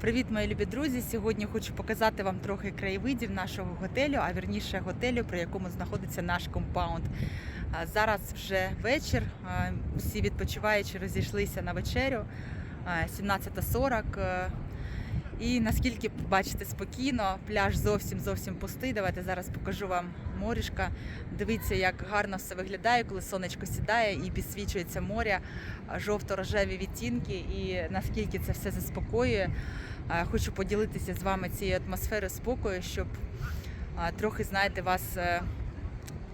Привіт, мої любі друзі! Сьогодні хочу показати вам трохи краєвидів нашого готелю, а вірніше готелю, при якому знаходиться наш компаунд. Зараз вже вечір. Всі відпочиваючи розійшлися на вечерю. а, 17.40. е, І наскільки бачите спокійно, пляж зовсім зовсім пустий. Давайте зараз покажу вам морішка. Дивіться, як гарно все виглядає, коли сонечко сідає і підсвічується море, жовто-рожеві відтінки, і наскільки це все заспокоює. Хочу поділитися з вами цією атмосферою спокою, щоб трохи, знаєте, вас.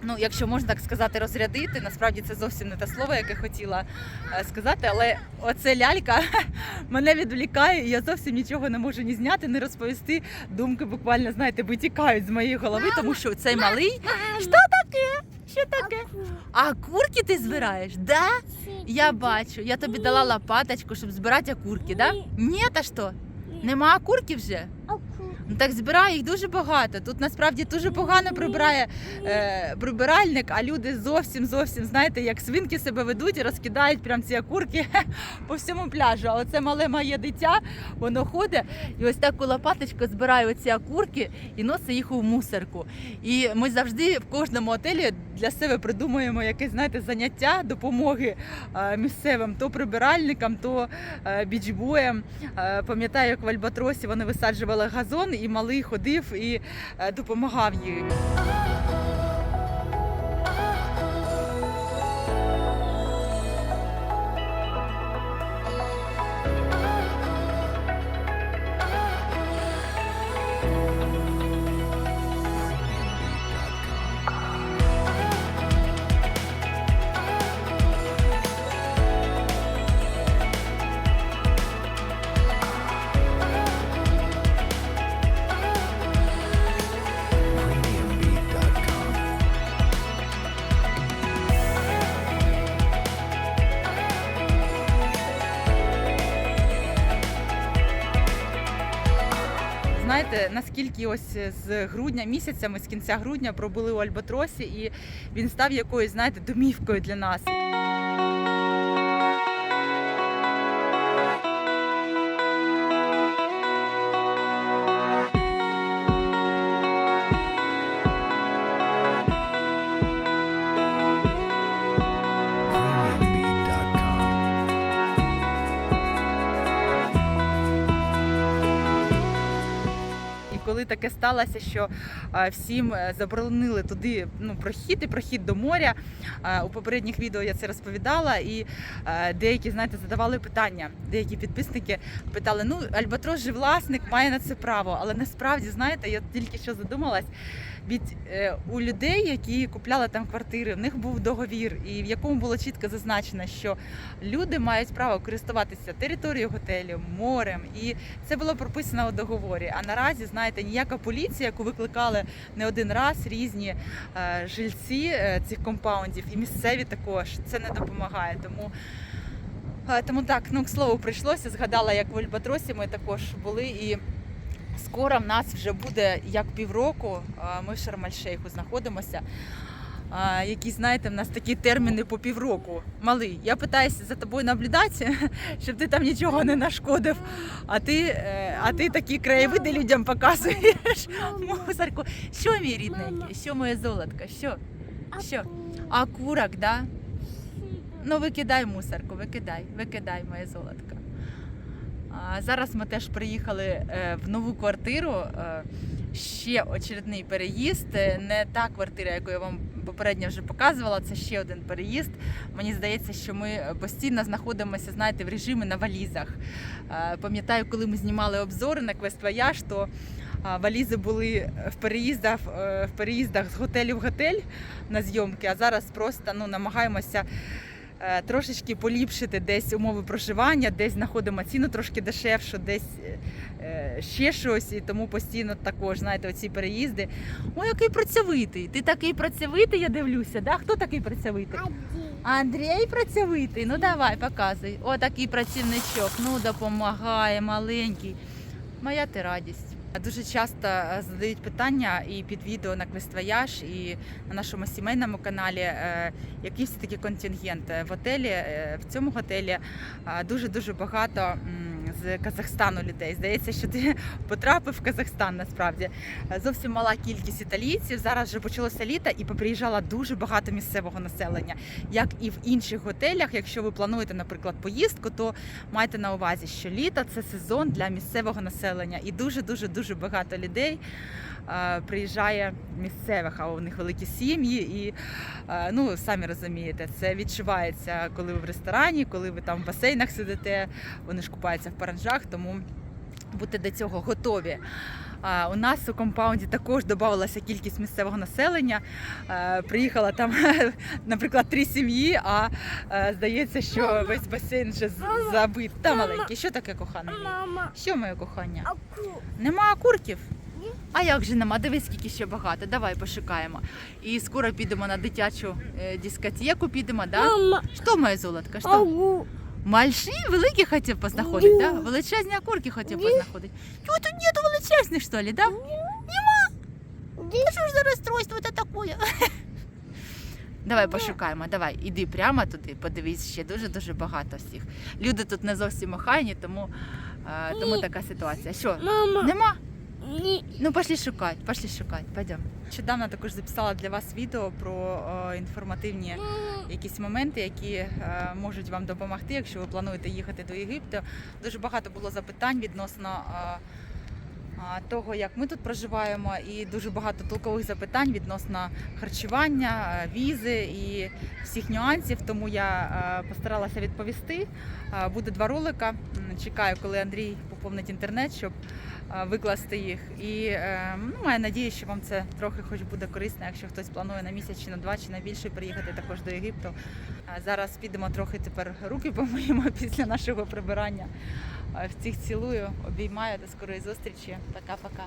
Ну, якщо можна так сказати, розрядити. Насправді це зовсім не те слово, яке хотіла е, сказати, але оце лялька мене відвлікає, і я зовсім нічого не можу ні зняти, ні розповісти. Думки буквально, знаєте, витікають з моєї голови, тому що цей малий. Що таке? Що таке? А курки ти збираєш? Да? Я бачу. Я тобі дала лопаточку, щоб збирати окурки, да? Ні, та що? Нема окурків вже? Ну так збирає їх дуже багато. Тут насправді дуже погано прибирає е, прибиральник, а люди зовсім зовсім знаєте, як свинки себе ведуть і розкидають прям ці окурки по всьому пляжу. А оце мале моє дитя, воно ходить і ось таку лопаточку збирає оці окурки і носить їх у мусорку. І ми завжди в кожному отелі для себе придумуємо якесь знаєте заняття допомоги е, місцевим то прибиральникам, то е, бічбоям. Е, Пам'ятаю, як в Альбатросі вони висаджували газон, і малий ходив і допомагав їй. Знаєте, наскільки ось з грудня місяця, ми з кінця грудня пробули у Альбатросі, і він став якоюсь, знаєте, домівкою для нас. Таке сталося, що всім е, заборонили туди ну, прохід і прохід до моря. У попередніх відео я це розповідала, і е, деякі, знаєте, задавали питання. Деякі підписники питали: ну, Альбатрос же власник має на це право. Але насправді, знаєте, я тільки що задумалась. Від е, у людей, які купляли там квартири, в них був договір, і в якому було чітко зазначено, що люди мають право користуватися територією готелю, морем, і це було прописано у договорі. А наразі, знаєте, ніяка поліція, яку викликали не один раз різні е, жильці е, цих компаундів, і місцеві також це не допомагає. Тому. е, Тому так, ну к слову, прийшлося. Згадала, як в Альбатросі ми також були, і скоро в нас вже буде як півроку. Ми в Шармальшейху знаходимося. А, які, знаєте, в нас такі терміни по півроку. Малий, я питаюся за тобою наблюдати, щоб ти там нічого не нашкодив. А ти, е, а ти такі краєвиди людям показуєш. Мусорку. Що мій рідненький? Що моє золотко? Що? Що? А курок, да? Ну викидай мусорку, викидай, викидай моє золотко. А, зараз ми теж приїхали е, в нову квартиру. е, Ще очередний переїзд. Не та квартира, яку я вам попередньо вже показувала. Це ще один переїзд. Мені здається, що ми постійно знаходимося, знаєте, в режимі на валізах. Е, Пам'ятаю, коли ми знімали обзори на Квест Вояж, то валізи були в переїздах, е, в переїздах з готелю в готель на зйомки, а зараз просто ну, намагаємося е, трошечки поліпшити десь умови проживання, десь знаходимо ціну трошки дешевшу, десь е, е, ще щось, і тому постійно також, знаєте, оці переїзди. Ой, який працьовитий! Ти такий працьовитий, я дивлюся, да? Хто такий працьовитий? Андрій працьовитий. Ну давай, показуй. О, такий працівничок. Ну допомагає, маленький. Моя ти радість. Дуже часто е, задають питання і під відео на Квествояж, і на нашому сімейному каналі, е, який все таки контингент в готелі. е, В цьому готелі дуже дуже багато з Казахстану людей. Здається, що ти потрапив в Казахстан насправді. Зовсім мала кількість італійців. Зараз вже почалося літо і поприїжджало дуже багато місцевого населення. Як і в інших готелях, якщо ви плануєте, наприклад, поїздку, то майте на увазі, що літо це сезон для місцевого населення, і дуже дуже дуже багато людей е, приїжджає місцевих, а у них великі сім'ї, і е, ну самі розумієте, це відчувається, коли ви в ресторані, коли ви там в басейнах сидите, вони ж купаються в паранжах, тому будьте до цього готові. У нас у компаунді також додавалася кількість місцевого населення. Приїхала там, наприклад, три сім'ї, а здається, що весь басейн вже забит. Та маленький. Що таке кохане? Мама, Що моє кохання? Нема окурків? Ні. А як же нема? Дивись, скільки ще багато. Давай пошукаємо. І скоро підемо на дитячу е, дискотеку, підемо, да? Мама, Що моя золотка? Що? Мальші великі хотів познаходити, Ні. да? Величезні окурки хотів Ні. познаходити. Чого тут нету величезних, що ли, да? Та що ж за розстройство це таке? Давай пошукаємо, давай, іди прямо туди, подивись, ще дуже-дуже багато всіх. Люди тут не зовсім охайні, тому, е, тому така ситуація. Що? Мама, Нема? ні. Ну, пошли шукати, пошли шукати, пойдем. Нещодавно також записала для вас відео про е, інформативні якісь моменти, які е, можуть вам допомогти, якщо ви плануєте їхати до Єгипту. Дуже багато було запитань відносно е, того, як ми тут проживаємо, і дуже багато толкових запитань відносно харчування, візи і всіх нюансів. Тому я постаралася відповісти. Буде два ролика. Чекаю, коли Андрій поповнить інтернет, щоб викласти їх. І е, ну, маю надію, що вам це трохи хоч буде корисно, якщо хтось планує на місяць чи на два, чи на більше приїхати також до Єгипту. Зараз підемо трохи тепер руки помиємо після нашого прибирання. Всіх цілую, обіймаю до скорої зустрічі. Пока-пока.